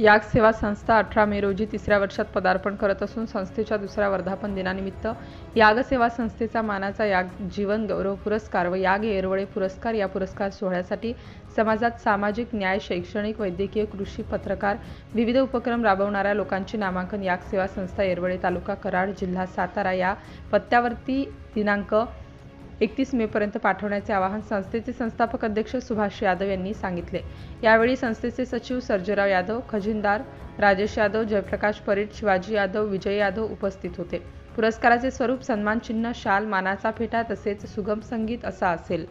याग सेवा संस्था अठरा मे रोजी तिसऱ्या वर्षात पदार्पण करत असून संस्थेच्या दुसऱ्या वर्धापन दिनानिमित्त याग सेवा संस्थेचा मानाचा याग जीवन गौरव पुरस्कार व याग येरवळे पुरस्कार या पुरस्कार सोहळ्यासाठी समाजात सामाजिक न्याय शैक्षणिक वैद्यकीय कृषी पत्रकार विविध उपक्रम राबवणाऱ्या लोकांची नामांकन याग सेवा संस्था येरवळे तालुका कराड जिल्हा सातारा या पत्त्यावरती दिनांक एकतीस मेपर्यंत पाठवण्याचे आवाहन संस्थेचे संस्थापक अध्यक्ष सुभाष यादव यांनी सांगितले. यावेळी संस्थेचे सचिव सर्जेराव यादव खजिनदार राजेश यादव जयप्रकाश परीट शिवाजी यादव विजय यादव उपस्थित होते. पुरस्काराचे स्वरूप सन्मानचिन्ह शाल मानाचा फेटा तसेच सुगम संगीत असा असेल.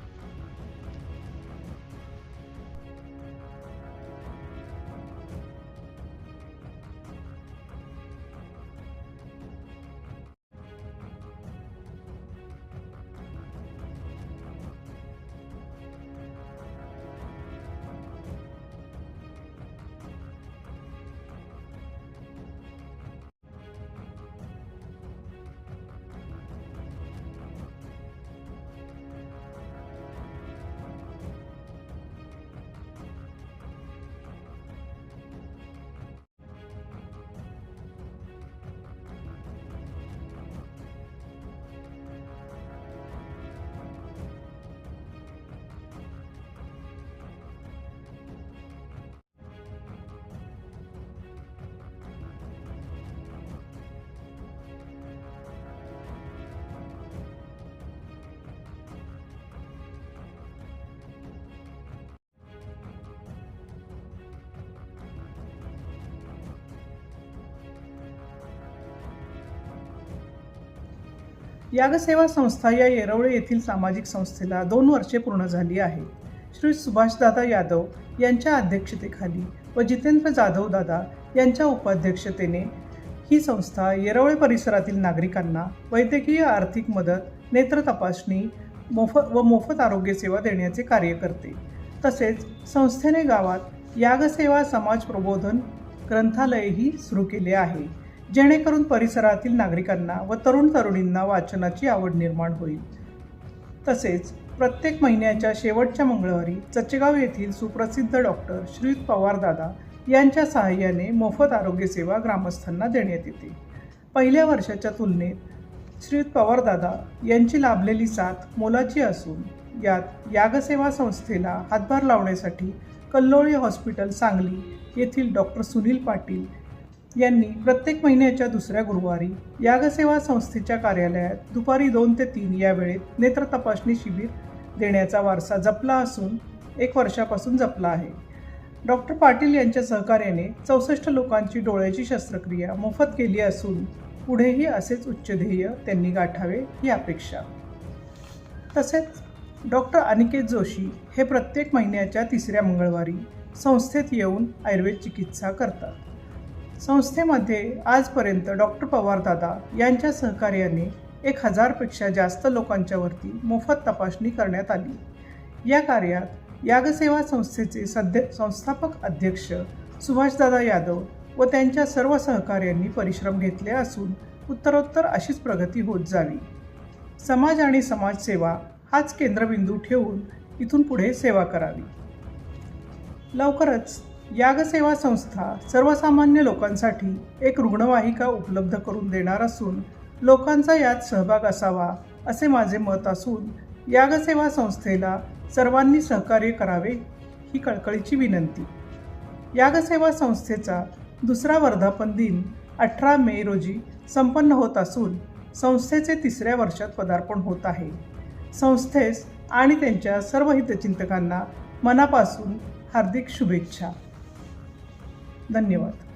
यागसेवा संस्था या येरवळे येथील सामाजिक संस्थेला दोन वर्षे पूर्ण झाली आहे. श्री सुभाषदादा यादव यांच्या अध्यक्षतेखाली व जितेंद्र जाधव दादा यांच्या उपाध्यक्षतेने ही संस्था येरवळे परिसरातील नागरिकांना वैद्यकीय आर्थिक मदत नेत्र तपासणी मोफत व मोफत आरोग्य सेवा देण्याचे कार्य करते. तसेच संस्थेने गावात यागसेवा समाज प्रबोधन ग्रंथालयही सुरू केले आहे. जेणेकरून परिसरातील नागरिकांना व तरुण तरुणींना वाचनाची आवड निर्माण होईल. तसेच प्रत्येक महिन्याच्या शेवटच्या मंगळवारी चचेगाव येथील सुप्रसिद्ध डॉक्टर श्रीयुत पवारदादा यांच्या सहाय्याने मोफत आरोग्यसेवा ग्रामस्थांना देण्यात येते. पहिल्या वर्षाच्या तुलनेत श्रीयुत पवारदादा यांची लाभलेली साथ मोलाची असून यात यागसेवा संस्थेला हातभार लावण्यासाठी कल्लोळी हॉस्पिटल सांगली येथील डॉक्टर सुनील पाटील यांनी प्रत्येक महिन्याच्या दुसऱ्या गुरुवारी यागसेवा संस्थेच्या कार्यालयात दुपारी दोन ते तीन या वेळेत नेत्र तपासणी शिबिर देण्याचा वारसा जपला असून एक वर्षापासून जपला आहे. डॉक्टर पाटील यांच्या सहकार्याने चौसष्ट लोकांची डोळ्याची शस्त्रक्रिया मोफत केली असून पुढेही असेच उच्च ध्येय त्यांनी गाठावे ही अपेक्षा. तसेच डॉक्टर अनिकेत जोशी हे प्रत्येक महिन्याच्या तिसऱ्या मंगळवारी संस्थेत येऊन आयुर्वेद चिकित्सा करतात. संस्थेमध्ये आजपर्यंत डॉक्टर पवारदादा यांच्या सहकार्याने एक हजारपेक्षा जास्त लोकांच्यावरती मोफत तपासणी करण्यात आली. या कार्यात यागसेवा संस्थेचे सध्या संस्थापक अध्यक्ष सुभाषदादा यादव व त्यांच्या सर्व सहकार्यांनी परिश्रम घेतले असून उत्तरोत्तर अशीच प्रगती होत जावी. समाज आणि समाजसेवा हाच केंद्रबिंदू ठेवून इथून पुढे सेवा करावी. लवकरच यागसेवा संस्था सर्वसामान्य लोकांसाठी एक रुग्णवाहिका उपलब्ध करून देणार असून लोकांचा यात सहभाग असावा असे माझे मत असून यागसेवा संस्थेला सर्वांनी सहकार्य करावे ही कळकळीची विनंती. यागसेवा संस्थेचा दुसरा वर्धापन दिन अठरा मे रोजी संपन्न होत असून संस्थेचे तिसऱ्या वर्षात पदार्पण होत आहे. संस्थेस आणि त्यांच्या सर्व हितचिंतकांना मनापासून हार्दिक शुभेच्छा. धन्यवाद.